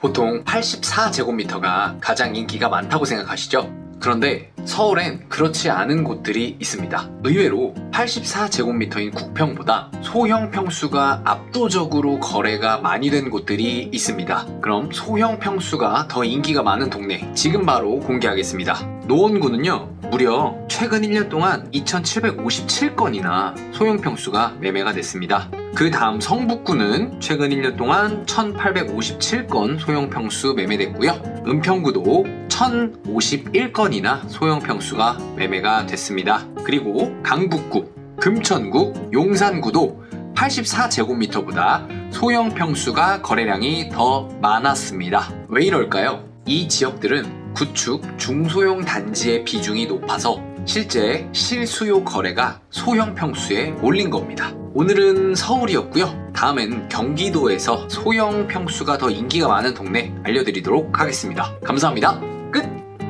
보통 84제곱미터가 가장 인기가 많다고 생각하시죠? 그런데 서울엔 그렇지 않은 곳들이 있습니다. 의외로 84제곱미터인 국평보다 소형 평수가 압도적으로 거래가 많이 된 곳들이 있습니다. 그럼 소형 평수가 더 인기가 많은 동네 지금 바로 공개하겠습니다. 노원구는요 무려 최근 1년 동안 2,757건이나 소형 평수가 매매가 됐습니다. 그 다음 성북구는 최근 1년 동안 1,857건 소형 평수 매매됐고요. 은평구도 1,051건이나 소형 평수가 매매가 됐습니다. 그리고 강북구, 금천구, 용산구도 84제곱미터보다 소형 평수가 거래량이 더 많았습니다. 왜 이럴까요? 이 지역들은 구축 중소형 단지의 비중이 높아서 실제 실수요 거래가 소형 평수에 몰린 겁니다. 오늘은 서울이었고요. 다음엔 경기도에서 소형 평수가 더 인기가 많은 동네 알려드리도록 하겠습니다. 감사합니다.